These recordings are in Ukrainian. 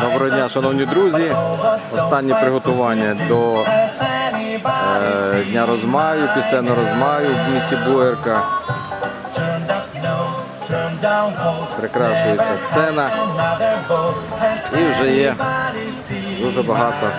Доброго дня, шановні друзі. Останнє приготування до е, Дня розмаю, пісенного розмаю в місті Буерка. Прикрашується сцена і вже є дуже багато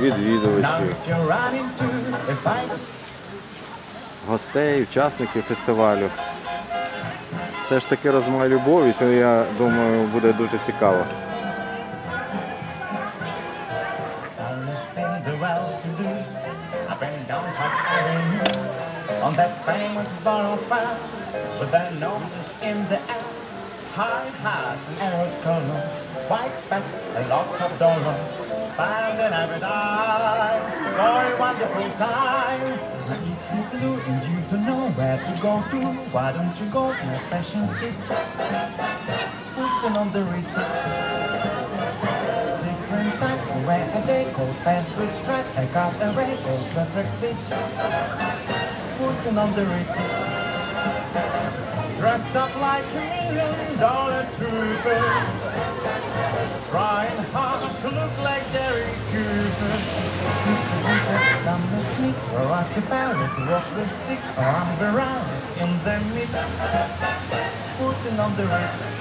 відвідувачів, гостей, учасників фестивалю. Все ж таки розмай любові, це я думаю буде дуже цікаво. Don't know where to go to, why don't you go to a fashion city? Putting on the Ritz different types of where they go pants with stripes. I got a rainbow perfect fit. Putting on the Ritz. Dressed up like a million dollar trooper. Trying hard to look like Derek Cooper down the the the round in the middle, putting on the wrist.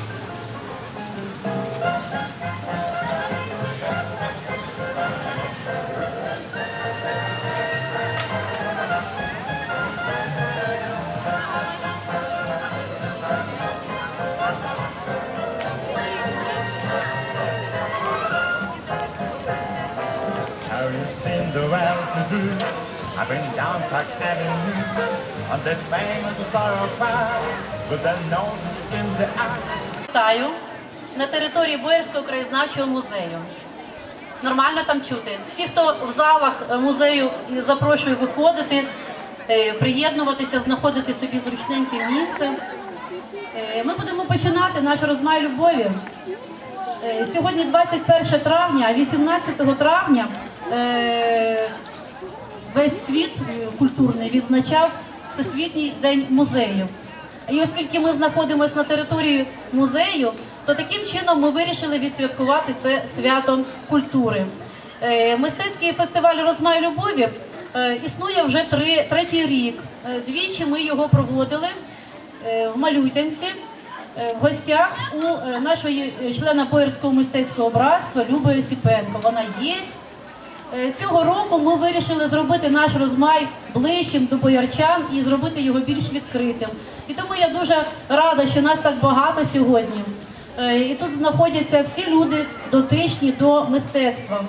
Do? I've been down Park Avenue on that famous thoroughfare with the noses in the eye. Вітаю на території Боярського краєзнавчого музею. Нормально там чути. Всі, хто в залах музею, запрошую виходити, е, приєднуватися, знаходити собі зручненьке місце. Е, Ми будемо починати наш розмай любові. Е, Сьогодні 21 травня, а 18 травня весь світ культурний відзначав Всесвітній день музею. І оскільки ми знаходимося на території музею, то таким чином ми вирішили відсвяткувати це свято культури. Е, Мистецький фестиваль Розмай любові е, існує вже три, третій рік. Е, Двічі ми його проводили в Малютянці е, в гостях у нашої члена Боярського мистецького братства Люби Осіпенко. Вона є. Е, Цього року ми вирішили зробити наш розмай ближчим до боярчан і зробити його більш відкритим. І тому я дуже рада, що нас так багато сьогодні. Е, І тут знаходяться всі люди дотичні до мистецтва.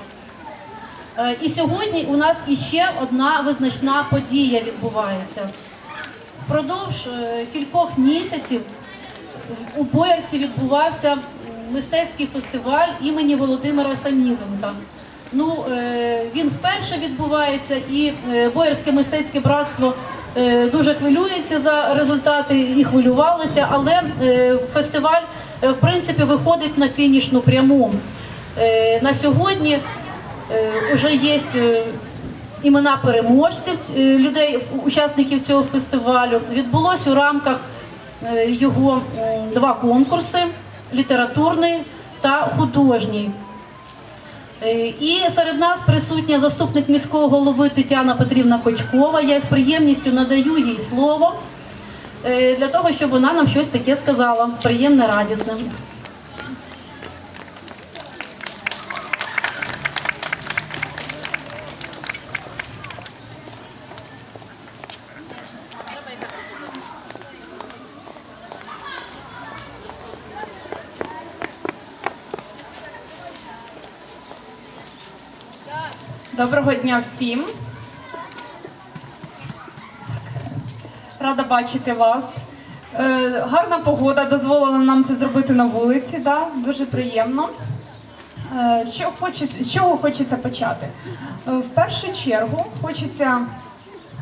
Е, І сьогодні у нас іще одна визначна подія відбувається. Впродовж кількох місяців у Боярці відбувався мистецький фестиваль імені Володимира Саміленка. Ну, е, він вперше відбувається, і е, Боярське мистецьке братство е, дуже хвилюється за результати і хвилювалося, але фестиваль в принципі виходить на фінішну пряму. На сьогодні вже є імена переможців людей, учасників цього фестивалю. Відбулось у рамках його два конкурси: літературний та художній. Е, І серед нас присутня заступник міського голови Тетяна Петрівна Кочкова. Я з приємністю надаю їй слово е, для того, щоб вона нам щось таке сказала. Приємне, радісне. Доброго дня всім. Рада бачити вас. Е, гарна погода дозволила нам це зробити на вулиці. Да? Дуже приємно. Е, що хоче, з чого хочеться почати? Е, в першу чергу хочеться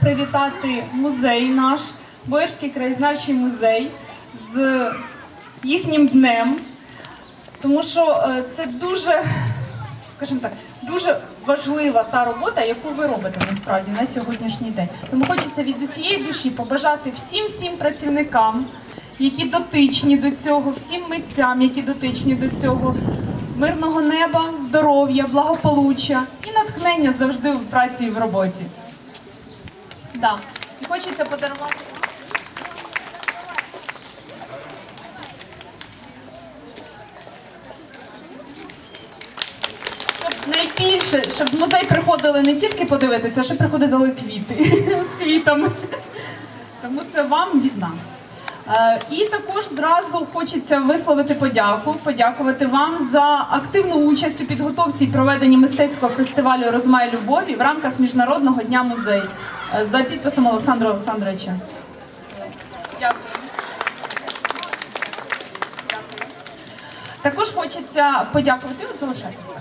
привітати музей наш, Боярський краєзнавчий музей, з їхнім днем. Тому що це дуже, скажімо так, дуже важлива та робота, яку ви робите насправді на сьогоднішній день. Тому хочеться від усієї душі побажати всім всім працівникам які дотичні до цього, всім митцям, які дотичні до цього. Мирного неба, здоров'я, благополуччя і натхнення завжди в праці і в роботі. Да. І хочеться подарувати. Щоб найбільше, щоб в музей приходили не тільки подивитися, а ще приходили квіти з квітами. Тому це вам від нас. Е, І також зразу хочеться висловити подяку, подякувати вам за активну участь у підготовці і проведенні мистецького фестивалю Розмай любові в рамках Міжнародного дня музею е, за підписом Олександра Олександровича. Дякую. Також хочеться подякувати. Залишайтеся.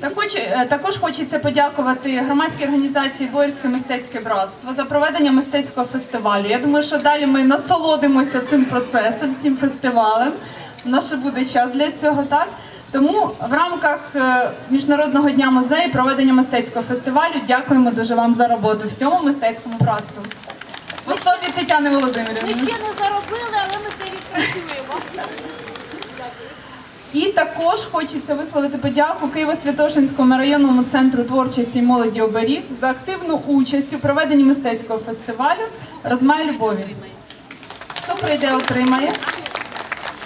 Також, е, також хочеться подякувати громадській організації Боярське мистецьке братство за проведення мистецького фестивалю. Я думаю, що далі ми насолодимося цим процесом, цим фестивалем. У нас ще буде час для цього, так? Тому в рамках е, Міжнародного дня музею проведення мистецького фестивалю дякуємо дуже вам за роботу всьому мистецькому братству. В особі Тетяни Ми ще не заробили, але ми це відпрацюємо. І також хочеться висловити подяку Києво-Святошинському районному центру творчості і молоді оберіг за активну участь у проведенні мистецького фестивалю Розмай любові. Хто прийде, отримає.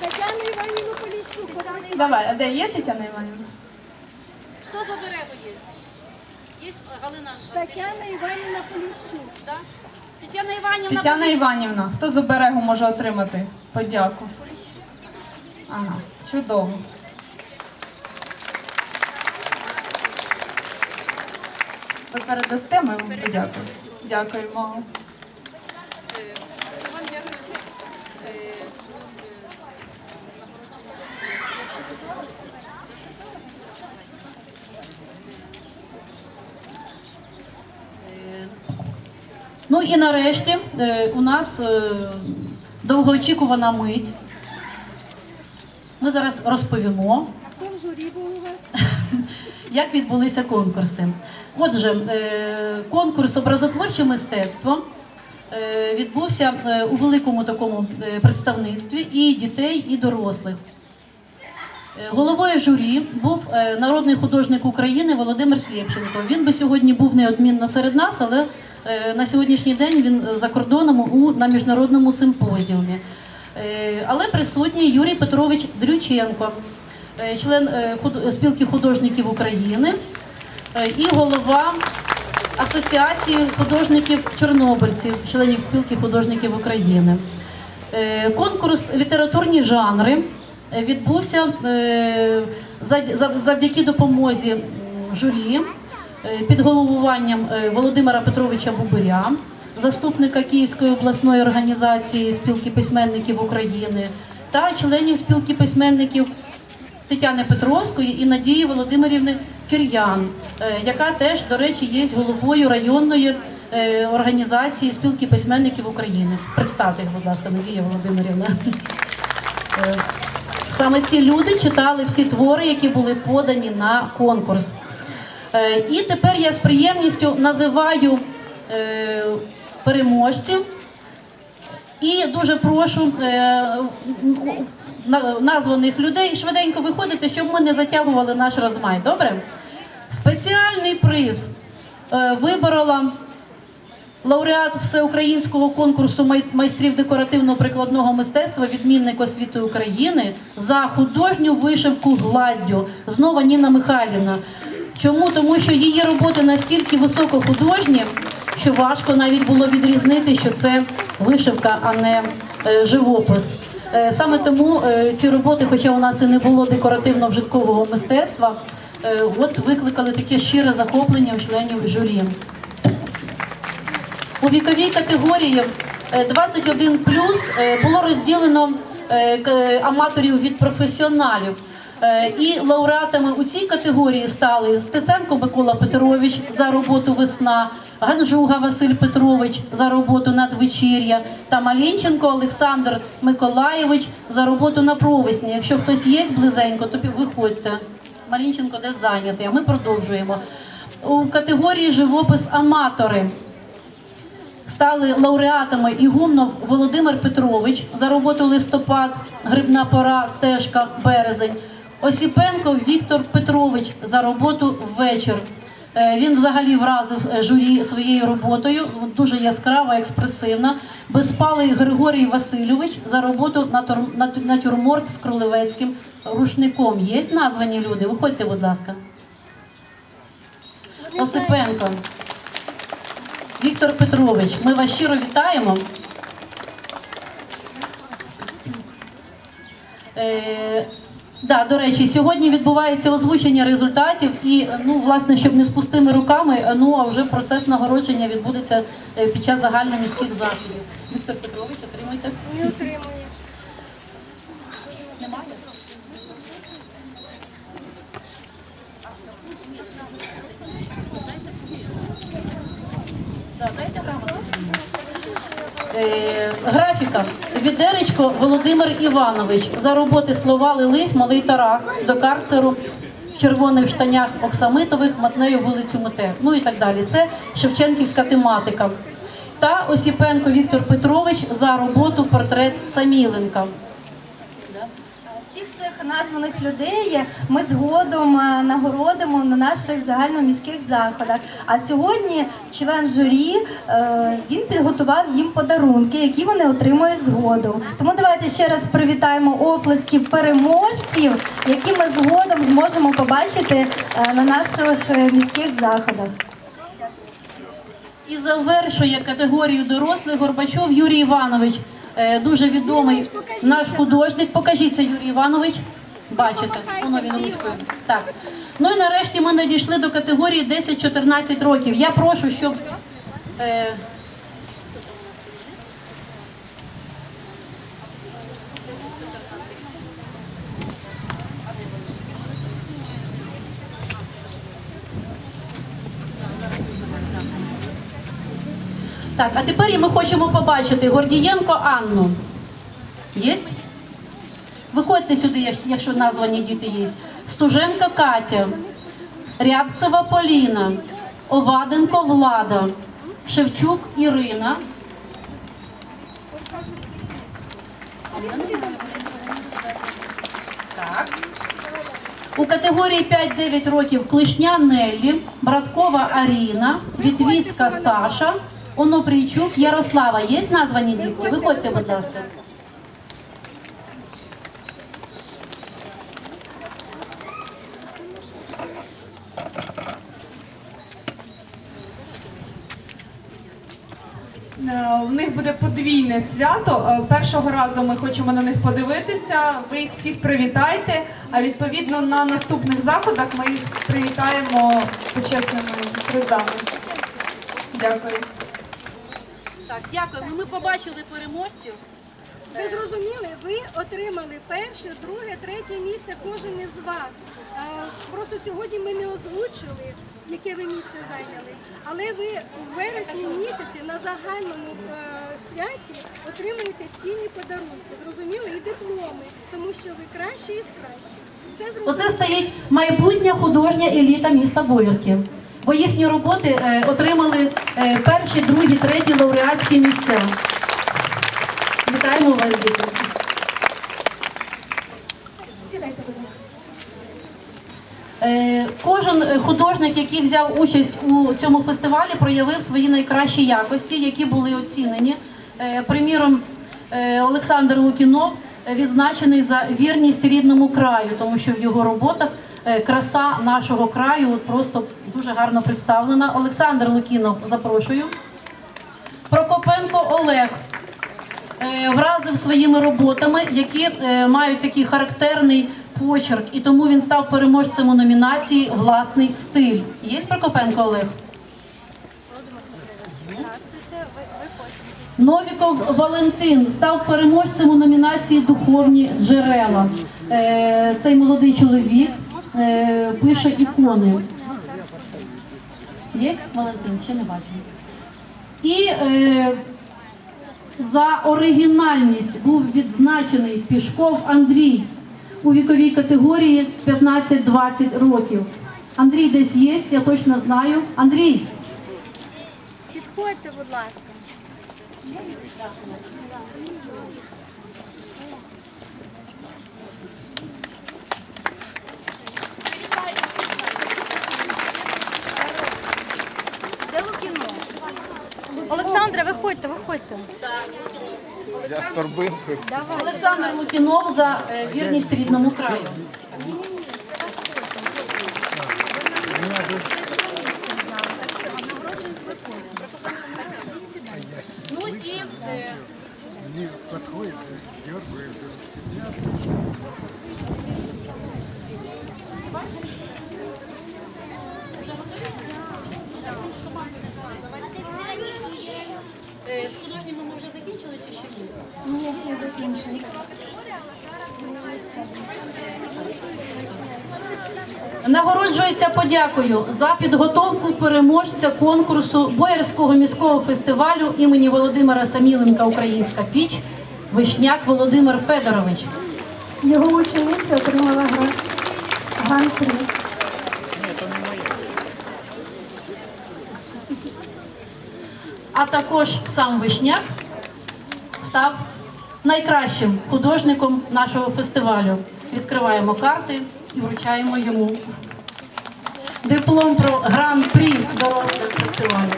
Тетяна Іванівна Поліщук, Давай, а де є Тетяна Іванівна? Хто забере є? Є Галина. Тетяна Іванівна Поліщук. Да? Тетяна Іванівна. Тетяна Іванівна, хто з оберегу може отримати подяку? Ага, чудово. Ви передасте, ми вам подякуємо. Дякуємо. Ну і нарешті е, у нас е, довгоочікувана мить. Ми зараз розповімо, як відбулися конкурси. Отже, е, конкурс образотворче мистецтво е, відбувся е, у великому такому представництві і дітей, і дорослих. Головою журі був народний художник України Володимир Слєпченко. Він би сьогодні був неодмінно серед нас, але на сьогоднішній день він за кордоном у на міжнародному симпозіумі. Е, Але присутній Юрій Петрович Дрюченко, е, член е, спілки художників України і голова Асоціації художників чорнобильців, членів спілки художників України. Конкурс літературні жанри відбувся зав- зав- завдяки допомозі журі під головуванням Володимира Петровича Бубиря, заступника Київської обласної організації спілки письменників України та членів спілки письменників Тетяни Петровської і Надії Володимирівни Кір'ян, е, яка теж, до речі, є головою районної е, організації спілки письменників України. Представте, будь ласка, Надія Володимирівна. Е, Саме ці люди читали всі твори, які були подані на конкурс. І тепер я з приємністю називаю переможців. І дуже прошу е, названих людей швиденько виходити, щоб ми не затягували наш розмай. Добре? Спеціальний приз е, виборола лауреат всеукраїнського конкурсу майстрів декоративно-прикладного мистецтва, відмінник освіти України за художню вишивку гладдю. Знову Ніна Михайлівна. Чому? Тому що її роботи настільки високохудожні, що важко навіть було відрізнити, що це вишивка, а не е, живопис. Е, Саме тому е, ці роботи, хоча у нас і не було декоративно-вжиткового мистецтва, от викликали таке щире захоплення у членів журі. У віковій категорії е, 21 е, було розділено аматорів від професіоналів. І лауреатами у цій категорії стали Стеценко Микола Петрович за роботу Весна, Ганжуга Василь Петрович за роботу надвечір'я та Малінченко Олександр Миколаєвич за роботу на провесні. Якщо хтось є близенько, то виходьте. Малінченко десь зайнятий, а ми продовжуємо. У категорії живопис аматори стали лауреатами Ігумнов Володимир Петрович за роботу листопад, грибна пора, стежка, березень. Осіпенко Віктор Петрович за роботу вечір. Е, Він взагалі вразив е, журі своєю роботою, дуже яскрава, експресивна. Безпалий Григорій Васильович за роботу нату- натюрморт з кролевецьким рушником. Є названі люди? Виходьте, будь ласка. Осипенко. Віктор Петрович, ми вас щиро вітаємо. Е, да, до речі, сьогодні відбувається озвучення результатів, і ну, власне, щоб не з пустими руками, е, ну а вже процес нагородження відбудеться е, під час загальноміських заходів. Віктор Петрович, отримуйте. Не отримує. Немає? Да, дайте грамоту. Е, Графіка. Відеречко Володимир Іванович. За роботи слова лились малий Тарас до карцеру в червоних штанях оксамитових матнею вулицю Мете. Ну і так далі. Це Шевченківська тематика. Та Осіпенко Віктор Петрович за роботу портрет Саміленка. Названих людей ми згодом е, нагородимо на наших загальноміських заходах. А сьогодні член журі е, він підготував їм подарунки, які вони отримують згодом. Тому давайте ще раз привітаємо оплески переможців, які ми згодом зможемо побачити е, на наших міських заходах. І завершує категорію дорослих Горбачов Юрій Іванович, дуже відомий наш художник. Покажіться, Юрій Іванович. Бачите, воно він ручкою. Так. Ну і нарешті ми надійшли до категорії 10-14 років. Я прошу, щоб. Так, а тепер ми хочемо побачити Гордієнко Анну. Є? Виходьте сюди, якщо названі діти є. Стуженко Катя, Рябцева Поліна, Оваденко Влада, Шевчук Ірина. Так. У категорії 5-9 років Клишня Неллі, Браткова Аріна, Вітвіцька Саша, Онопрійчук Ярослава. Є названі дітки? Виходьте, будь ласка. Е, У них буде подвійне свято. Е, Першого разу ми хочемо на них подивитися. Ви їх всіх привітайте. А відповідно на наступних заходах ми їх привітаємо почесними призами. Дякую. Так, дякуємо. Ми побачили переможців. Ви зрозуміли, ви отримали перше, друге, третє місце кожен із вас. Е, Просто сьогодні ми не озвучили, яке ви місце зайняли. Але ви у вересні місяці на загальному е, святі отримуєте цінні подарунки. Зрозуміли? І дипломи, тому що ви кращі із кращих. Все зрозуміло. Оце стоїть майбутня художня еліта міста Боярки. Бо їхні роботи е, отримали е, перші, другі, треті лауреатські місця. Вітаємо вас, діти. Сідайте, будь ласка. Е, Кожен художник, який взяв участь у цьому фестивалі, проявив свої найкращі якості, які були оцінені. Приміром, Олександр Лукінов відзначений за вірність рідному краю, тому що в його роботах краса нашого краю просто дуже гарно представлена. Олександр Лукінов, запрошую. Прокопенко Олег е, вразив своїми роботами, які е, мають такий характерний почерк, і тому він став переможцем у номінації Власний стиль. Є Прокопенко Олег? Новіков Валентин став переможцем у номінації Духовні джерела. Е, Цей молодий чоловік е, пише ікони. Є Валентин? Ще не бачу. І е, за оригінальність був відзначений Пішков Андрій у віковій категорії 15-20 років. Андрій десь є, я точно знаю. Андрій, Підходьте, будь ласка. Де Лукіно? Олександра, виходьте, виходьте. Олександр Лукінов за е, вірність рідному краю. Ну і е, не подходит, дергает. е, з художніми ми вже ще ні? Ні, ще не. Нагороджується подякою за підготовку переможця конкурсу Боярського міського фестивалю імені Володимира Саміленка Українська піч Вишняк Володимир Федорович. Його учениця отримала гран- гран-при. А також сам Вишняк став найкращим художником нашого фестивалю. Відкриваємо карти і вручаємо йому диплом про гран-прі дорослих фестивалю.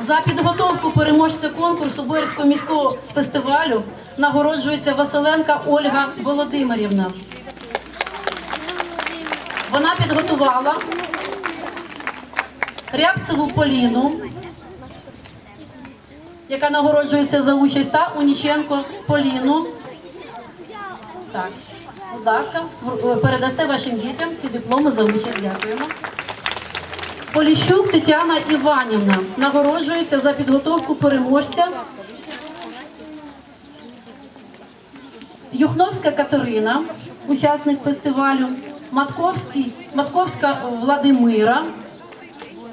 За підготовку переможця конкурсу Боярського міського фестивалю нагороджується Василенка Ольга Володимирівна. Вона підготувала Рябцеву Поліну, яка нагороджується за участь, та Уніченко Поліну. Так, будь ласка, передасте вашим дітям ці дипломи за участь. Дякуємо. Поліщук Тетяна Іванівна нагороджується за підготовку переможця. Юхновська Катерина, учасник фестивалю, Матковський, Матковська Владимира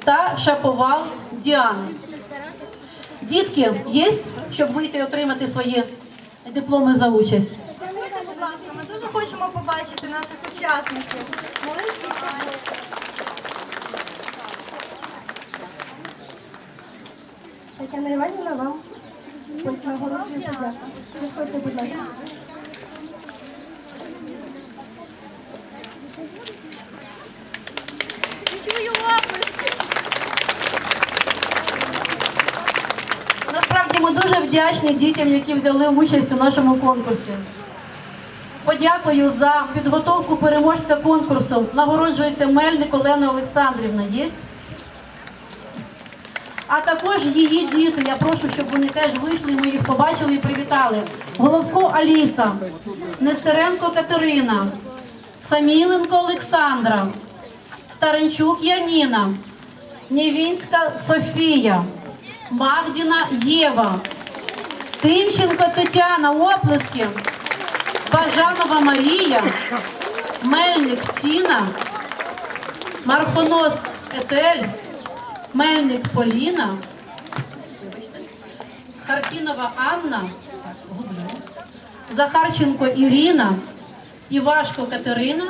та Шаповал Діана. Дітки, є, щоб вийти і отримати свої дипломи за участь? Приходьте, будь ласка, ми дуже хочемо побачити наших учасників. Тетяна Іванівна, вам. Приходьте, будь ласка. Чую оплески. Насправді ми дуже вдячні дітям, які взяли участь у нашому конкурсі. Подякую за підготовку переможця конкурсу. Нагороджується Мельник Олена Олександрівна. А також її діти. Я прошу, щоб вони теж вийшли, ми їх побачили і привітали. Головко Аліса, Нестеренко Катерина, Саміленко Олександра, Старенчук Яніна, Нєвінська Софія, Магдіна Єва, Тимченко Тетяна, оплески, Бажанова Марія, Мельник Тіна, Мархонос Етель, Мельник Поліна, Харкінова Анна, Захарченко Ірина, Івашко Катерина.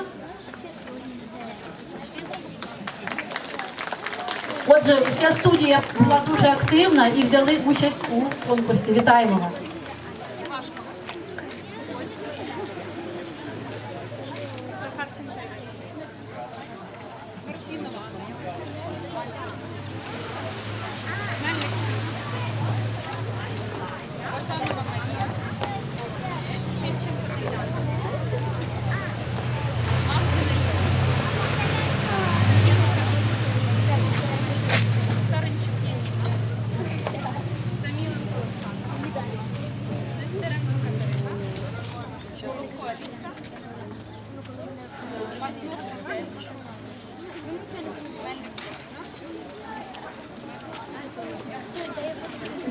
Отже, вся студія була дуже активна і взяли участь у конкурсі. Вітаємо вас!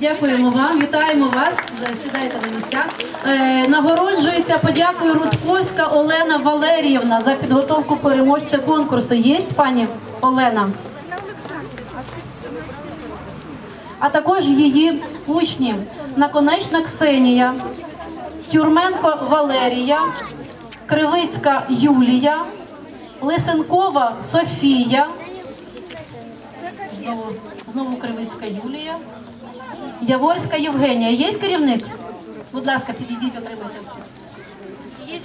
Дякуємо вам, вітаємо вас. Сідайте на місця. Е, нагороджується подякою Рудковська Олена Валеріївна за підготовку переможця конкурсу. Є пані Олена? А також її учні Наконечна Ксенія, Тюрменко Валерія, Кривицька Юлія, Лисенкова Софія. Знову, знову Кривицька Юлія. Яворська Євгенія. Є керівник? Будь ласка, підійдіть, отримайте. Є...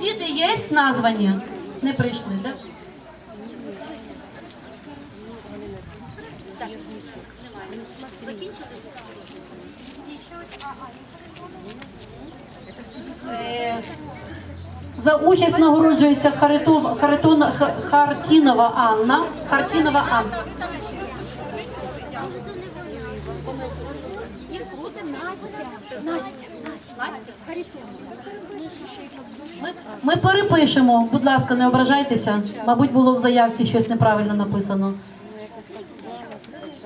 Діти є названі? Не прийшли, так? Е, За участь нагороджується Харитов, Харитон, Хартінова Анна. Хартінова Анна. Ми, ми перепишемо, будь ласка, не ображайтеся. Мабуть, було в заявці щось неправильно написано.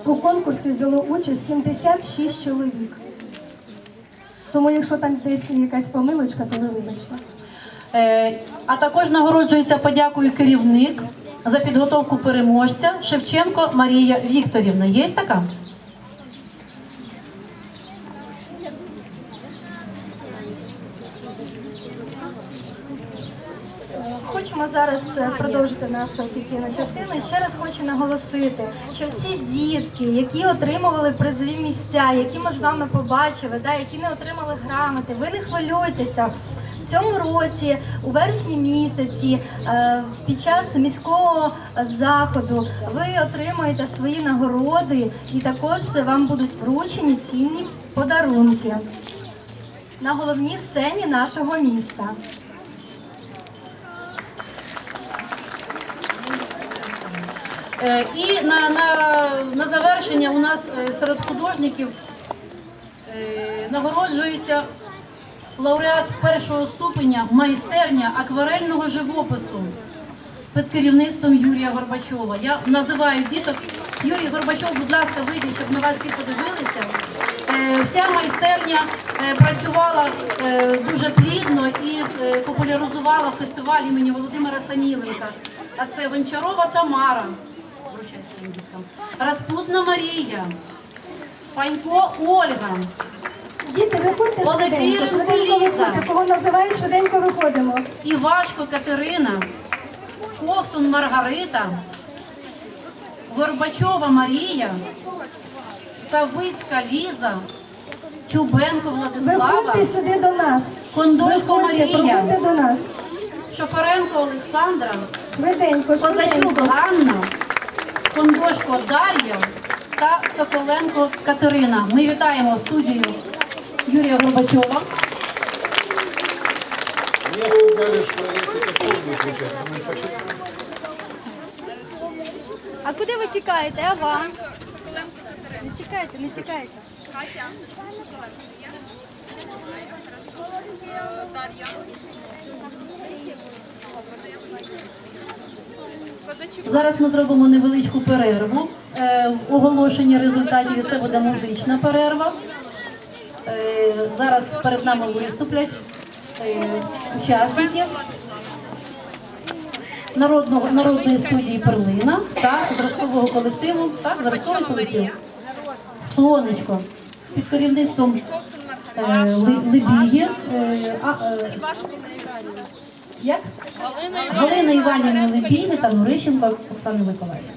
У конкурсі взяло участь 76 чоловік. Тому якщо там десь якась помилочка, то ви вибачте. Е, а також нагороджується подякою керівник за підготовку переможця Шевченко Марія Вікторівна. Є така? Хочемо зараз е, продовжити нашу офіційну частину. Ще раз хочу наголосити, що всі дітки, які отримували призові місця, які ми з вами побачили, да, які не отримали грамоти, ви не хвилюйтеся. В цьому році, у вересні місяці, е, під час міського заходу, ви отримаєте свої нагороди, і також вам будуть вручені цінні подарунки на головній сцені нашого міста. І на, на, на завершення у нас е, серед художників е, нагороджується лауреат першого ступеня майстерня акварельного живопису під керівництвом Юрія Горбачова. Я називаю діток. Юрій Горбачов, будь ласка, вийдіть, щоб на вас всі подивилися. Е, Вся майстерня е, працювала е, дуже плідно і е, популяризувала фестиваль імені Володимира Саміленка. А це Гончарова Тамара, своїм діткам, Распутна Марія, Панько Ольга, Діти, виходьте швиденько, швиденько виходьте. Кого називають, швиденько виходимо. Івашко Катерина, Ковтун Маргарита, Горбачова Марія, Савицька Ліза, Чубенко Владислава, Виходьте сюди до нас. Виходьте, Марія, проходьте до нас. Шофаренко Олександра, Швиденько, Козачук швиденько. Ганна, Кондошко Дар'я та Соколенко Катерина. Ми вітаємо студію Юрія Горбачова. Мне сказали, что несколько школ будет участвовать. Мы почти А куди ви тікаєте? А вам? Не тікайте, не тікайте. Зараз ми зробимо невеличку перерву е, в оголошенні результатів. Це буде музична перерва. Е, Зараз перед нами виступлять е, учасники народного народної студії Перлина та зразкового колективу. Так, зразковий колектив Сонечко під керівництвом е, Ли- Либіги. е, а, е, Як? Галина Іванівна Лебіги та Нурищенко Оксана Миколаївна.